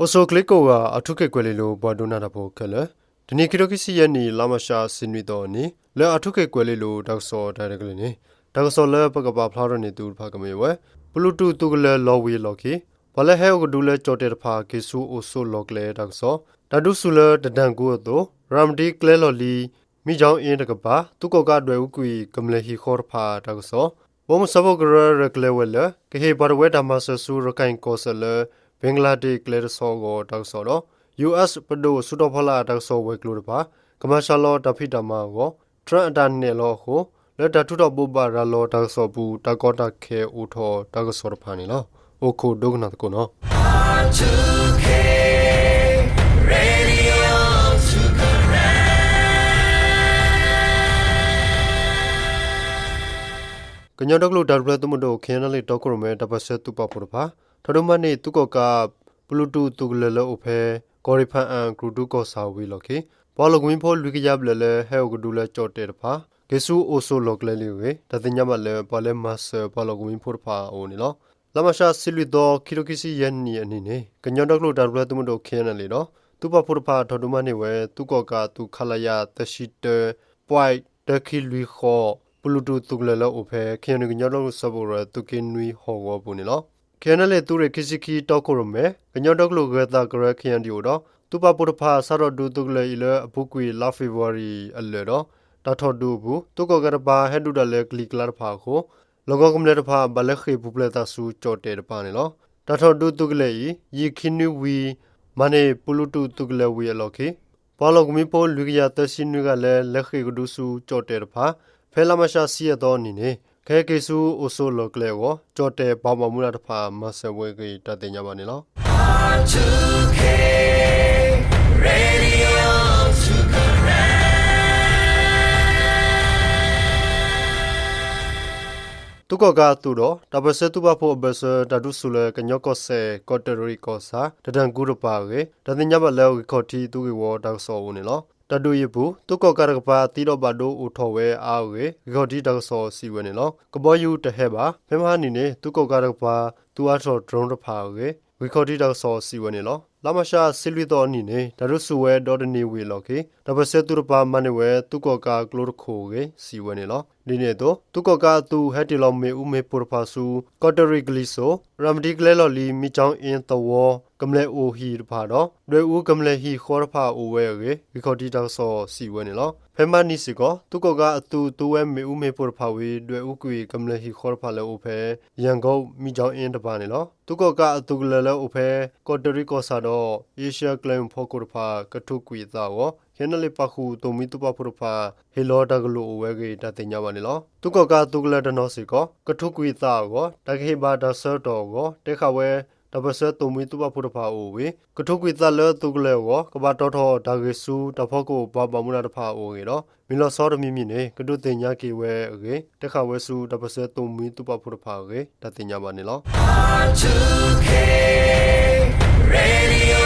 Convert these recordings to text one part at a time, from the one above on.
အိုဆိုကလစ်ကိုကအထုကေကွယ်လီလိုဘော်ဒိုနာတာဖို့ကလေဒီနေ့ကီရိုကီစီယနီလာမရှာစင်ဝီတော်နီလဲအထုကေကွယ်လီလိုဒေါက်ဆောဒါရကလီနီဒေါက်ဆောလဲပကပဖလာရနေတူဖာကမေဝဲဘလူးတူတူကလဲလော်ဝီလော်ကီဘလဲဟဲကဒူလဲကြော်တဲ့ဖာကေဆူအိုဆိုလော်ကလေဒေါက်ဆောဒါဒုဆူလဲတဒန်ကိုတော့ရမ်ဒီကလဲလော်လီမိချောင်းအင်းတကပါသူကောကဒွယ်ဥကွီကမလေဟီခေါ်ဖာဒေါက်ဆောဘုံစဘောဂရရကလေဝဲလကေဟေဘာဝဲဒမဆဆူရကိုင်ကောဆလဲ ဘင်္ဂလားဒေ့ရှ်ကလေဆောကိုတောက်ဆောတော့ US ပဒိုဆုတော်ဖလာတောက်ဆောဝဲကလို့တပါကမရှာလောတဖိတမကိုထရန်အတန်နေလောကိုလက်တထုတော်ပုပ္ပရာလောတောက်ဆောဘူးတကောတခဲဦးထောတောက်ဆောဖာနေလောအိုခိုဒုကနာတကိုနော် R2K Radio to correct. ကညောတကလို့ဒါဘလတ်တမတို့ခင်းနလေးတော့ကရမဲတပတ်ဆက်တူပပရပါ ထဒမနေသူကကဘလူးတူတူလလအဖဲကော်ရီဖန်အန်ဂရူဒူကောဆာဝီလော်ခေဘောလကွင်းဖိုလူကရဘလလဟဲဂဒူလကြော့တဲ့တဖာကေဆူအိုဆိုလော်ကလေးလေးဝေတသိညမလဲဘောလဲမတ်ဘောလကွင်းဖိုဖာအိုနီလောလမရှာဆီလူတော့ကီလိုကီစီယန်နီအနီနေကညောတကလို့ဒါဘလတ်တမတို့ခင်းနလေးတော့သူပပရဖာထဒမနေဝဲသူကကသူခလာယာတရှိတပွိုက်တခီလူခေါ်ပလူတူတူလလအဖဲခင်နကညောတော့ဆဘောရသူကင်းနွီဟောဝဘူးနီလော ခဲနလေသူရခိစီကီတောက်ကိုရမဲကညောတော့ကလိုကတာကရခယန်ဒီယိုတော့သူပပုရဖာဆာရဒူတုကလေလအပုကွေလာဖေဗူရီအလေတော့တထော်ဒူဘူးသူကကရပါဟဲဒူဒလေကလီကလာဖာကိုလောကကမလေဖာဘလခေပူပလတာဆူကြော့တဲ့တပါနေလောတထော်ဒူတုကလေယီခိနူဝီမနေပလူတူတုကလေဝီအလောခေဘောလကမီပိုလူကရတရှိနုကလည်းလက်ခေကဒူဆူကြော့တဲ့တဖာဖဲလာမရှာစီရတော့အနေနဲ့ ခဲကေဆူအိုဆိုလောကလေကိုကြော့တဲ့ဘောင်မမူလာတဖာမဆဝဲကေတတဲ့ညပါနေလော R2K Radio to correct. တုကကတူတော့တပစတူပဖို့ဘဆတဒုဆူလကညော့ကောဆေကော်တရီကောစာတဒန်ကူရပါကေတသိညဘလဲခေါတီတူကေဝတောက်ဆောဦးနေလော တတူရဘူးတုကကရကပါတီတော့ဘဒိုဦးထော်ဝဲအားကေခေါတီတောက်ဆောစီဝဲနေလောကဘောယူတဟဲပါဖဲမဟာနီနေတုကကရကပါတူအားထော်ဒရုန်းတဖာကေဝီခေါတီတောက်ဆောစီဝဲနေလောလာမရှာဆီလီတော်နီနေဒါရုဆူဝဲဒေါ်ဒနီဝီလောကေတပစတူရပါမနေဝဲတုကကကလိုရခိုကေစီဝဲနေလော ဒီနေတော့တုကကတူဟက်တီလောမေဦးမေပူရဖာဆူကော်တရီဂလီဆိုရမ်ဒီကလဲလော်လီမိချောင်းအင်းတဝကမလဲအိုဟီတဖာတော့ရွေဦးကမလဲဟီခေါ်ရဖာအိုဝဲကေဝီခေါတီတောက်ဆောစီဝဲနေလောဖဲမနီစီကောတုကကအတူတူဝဲမေဦးမေပူရဖာဝီရွေဦးကွေကမလဲဟီခေါ်ရဖာလဲအိုဖဲရန်ကုန်မိချောင်းအင်းတပါနေလောတုကကအတူကလဲလဲအိုဖဲကော်တရီကောဆာတော့အေရှကလမ်ဖောကိုရဖာကထုကွေသာဝ ခဲနလေပခုတုံမီတူပဖုရဖာဟေလောတကလိုဝဲကေတတင်ညာပါနေလောတုကကတုကလတနောစီကောကထုကွေသာကောတခေဘာဒဆတော်ကောတေခဝဲတပစတုံမီတူပဖုရဖာအိုဝေကထုကွေသာလဲတုကလဲကောကဘာတော်တော်ဒါဂေဆူတဖောကိုဘာဘမူနာတဖာအိုကေတော့မီလောစောရမီမီနေကတုတင်ညာကေဝဲကေတေခဝဲဆူတပစတုံမီတူပဖုရဖာကေတတင်ညာပါနေလော R2K Radio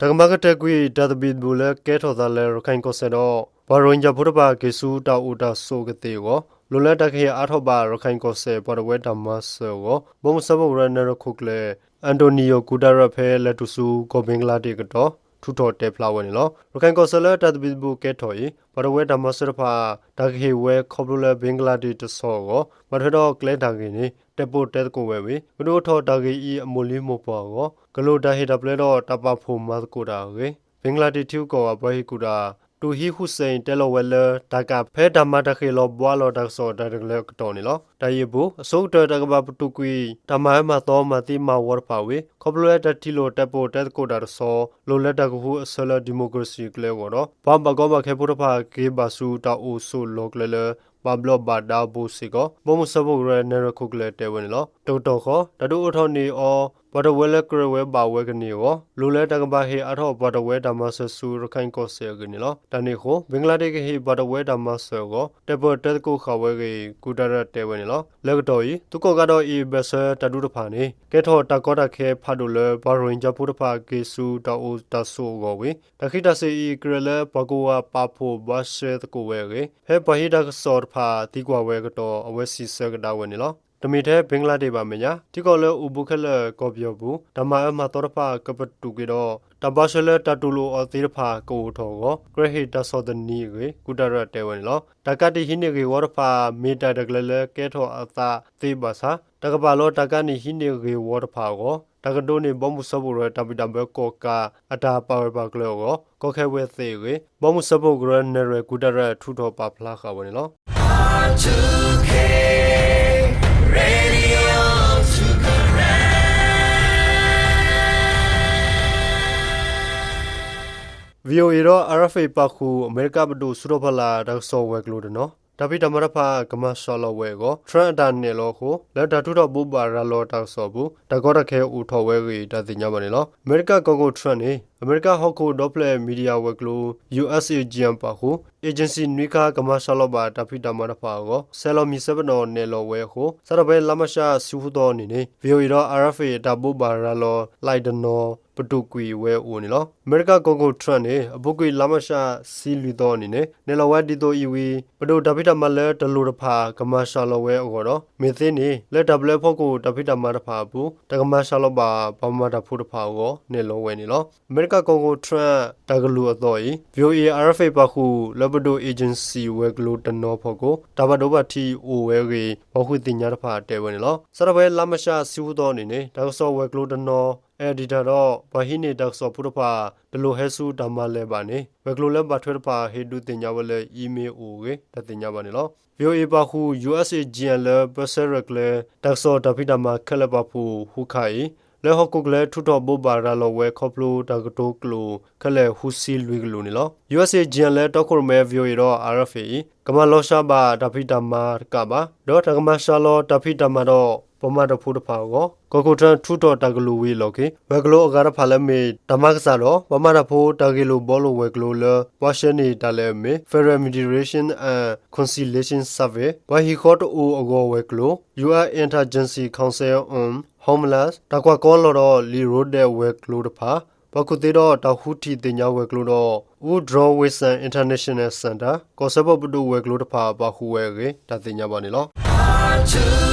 correct. တကမကတက်ကွေဒတ်ဘီဘူလကဲထော်သာလဲရခိုင်ကိုဆန်တော့ဘာရွန်ဂျာဖုရပါကေဆူတာဦးတာဆိုကတဲ့ကိုလိုလက်တခေအားထောပါရခိုင်ကိုဆယ်ပေါ်ဝဲတမတ်ဆောကိုဘုံစဘရနရခုကလေအန်တိုနီယိုကူဒါရဖဲလက်တူဆူကိုဘင်္ဂလားဒေ့ကတော့ ထူတော်တဲဖလာဝဲနေလောရခိုင်ကိုဆယ်လက်တတ်ဘီဘူကဲထော်ဤပေါ်ဝဲတမတ်ဆရဖာတခေဝဲခေါပလိုလဲဘင်္ဂလားဒေ့တဆောကိုမထတော့ကလဲတာကင်းနေတက်ပိုတက်ကိုဝဲဝေဘဒိုထော်တာဂီအီအမိုလီမိုပေါ်ကိုဂလိုဒါဟေဒပလဲတော့တပဖို့မတ်ကိုတာဝေဘင်္ဂလားဒေ့ထူကောဘဟီကူတာ တူဟီဟူစိန်တဲလောဝဲလဒါကဖဲဒမတခေလောဘွာလောဒါဆောဒါကလေကတော်နေလောတယေဘူးအစုတ်တတကဘပတူကွီတမိုင်းမတော်မတိမဝရဖာဝေခေါပလိုတတီလိုတက်ပိုတက်ကိုဒါဆောလိုလက်တကဟုအစလဒီမိုကရေစီကလေဝတော့ဘာဘကောမခေပုရဖာကေဘာဆူတာအိုဆူလောကလေလေပဘလဘာဒါဘူစီကိုဘုံစဘုရနရခုကလေတဲဝင်လောတောတောခောတဒုအထောနေအော ဘာတဝဲလဲကရဝဲပါဝဲကနေရောလိုလဲတကဘာဟေအထောဘာတဝဲဓမ္မဆဆူရခိုင်ကောဆေကနေလောတနေ့ကိုဘင်္ဂလားဒေ့ရှ်ဟေဘာတဝဲဓမ္မဆောကိုတပတက်ကိုခဝဲကေကူတရတဲဝဲနေလောလက်ကတော့ဤသူကောကတော့ဤဘဆတတူတဖာနေကဲထောတကောတခဲဖတ်လို့လဲဘာရင်ဂျပူတဖာကေဆူတောတဆူကိုဝေတခိတစေဤကရလဲဘကောဝပါဖို့ဘာရှေတကိုဝဲကေဟဲပဟိတကစောဖာတီကွာဝဲကတော့အဝဲစီဆကဒါဝဲနေလော တမီတဲ့ဘင်္ဂလားဒေ့ရှ်ပါမညာဒီကောလဲဥပုခက်လဲကောပြောဘူးဓမ္မအမတော်ဖာကပတူကေတော့တဘာရှလဲတတူလိုအသီရဖာကိုထောကိုဂရဟိတဆောဒနီကေကုတရတဲဝင်လောတကတိဟိနေကေဝရဖာမေတာတကလလဲကဲထောအသာသေပါစာတကပါလောတကနိဟိနေကေဝရဖာကိုတကဒိုနေဘောမှုစဘူရတပိတဘကောကအတာပါဝပါကလောကိုကောခဲဝဲသေးကေဘောမှုစဘူဂရနရကုတရထူထောပါဖလာခါဝင်လော R2K Radio to VOA တော့ RFA ပါခုအမေရိကဘဒုစုရဖလာဒါဆောဝဲကလို့တနော်ဒါပိတမရဖာကမဆောလဝဲကိုထရန်တာနေလို့ကိုလက်တာထုတော့ဘူပါရလောတောက်ဆောဘူးတကောတခဲဦးထော်ဝဲကြီးတသိညာမနေလို့အမေရိကကောကိုထရန်နေအမေရိကဟောက်ကိုဒေါပလက်မီဒီယာဝဲကလို့ USA GM ပါခု agency နွိကာကမဆောလဘာတပိတမရဖာကိုဆယ်လိုမီ7နော်နေလို့ဝဲကိုစရဘဲလမရှာစီဖူတော်နေနေ VOA တော့ RFA တဘူပါရလောလိုက်ဒနော်ပတုကွေဝဲဦးနေလောအမေရိကကောကိုထရန်နေအပုတ်ကွေလာမရှာစီလူတော်အနေနဲ့နေလဝတ်ဒီတိုအီဝီပတုတပိတမလဲတလူတဖာကမရှာလဝဲအော်တော့မေသိနေလက်ဒဘလဖို့ကိုတပိတမတဖာဘူးတကမရှာလဘာဘာမတာဖို့တဖာကိုနေလုံးဝဲနေလောအမေရိကကောကိုထရန်တကလူအတော်ဤ VOA RFA ပါခုလဘဒိုအေဂျင်စီဝဲကလူတနောဖို့ကိုတဘဒိုဘတီအိုဝဲကေဘခုတင်ညာတဖာတဲဝဲနေလောစရဘဲလာမရှာစီဝတော်အနေနဲ့ဒါဆောဝဲကလူတနော editor တော့ဘာဟိနေတက်ဆော့ဖုတဖာဒလိုဟဲဆူဓမ္မလဲပါနေဝက်ကလိုလဲပါထွဲတဖာဟေဒူတင်ညာဝလဲ email အိုကေတတင်ညာပါနေလော VOA ပါခု USA GL ပစရက်လဲတက်ဆော့တဖိတမခက်လက်ပါဖူဟုခိုင် လဲဟကုကလဲထုတော်ဘောဘာရလောဝဲခေါပလိုတကတိုကလိုခလဲဟူစီလွေကလိုနေလော USA GL လဲတော့ခုမဲ VOA တော့ RFA ကမလောရှာဘာတဖိတမကပါတော့တကမရှာလောတဖိတမတော့ပမတဖူတဖာကိုကိုကိုထန်ထူတော်တကလူဝေလောကေဝက်ကလိုအကားဖာလမေတမကစားတော့ပမတဖိုးတကီလိုဘောလိုဝက်ကလိုလဝါရှင်နီတလဲမေ Federal Mediation and Conciliation Survey ဝဟီခေါတအိုအကောဝက်ကလို UR Interagency Council on Homeless တကွာကောလောတော့လီရိုဒဲဝက်ကလိုတဖာပကုသေးတော့တခုတီတင်ညာဝက်ကလို့တော့ Woodrow Wilson International Center ကောဆဘပဒူဝက်ကလို့တဖာပါခုဝဲကေတတင်ညာပါနေလော R2K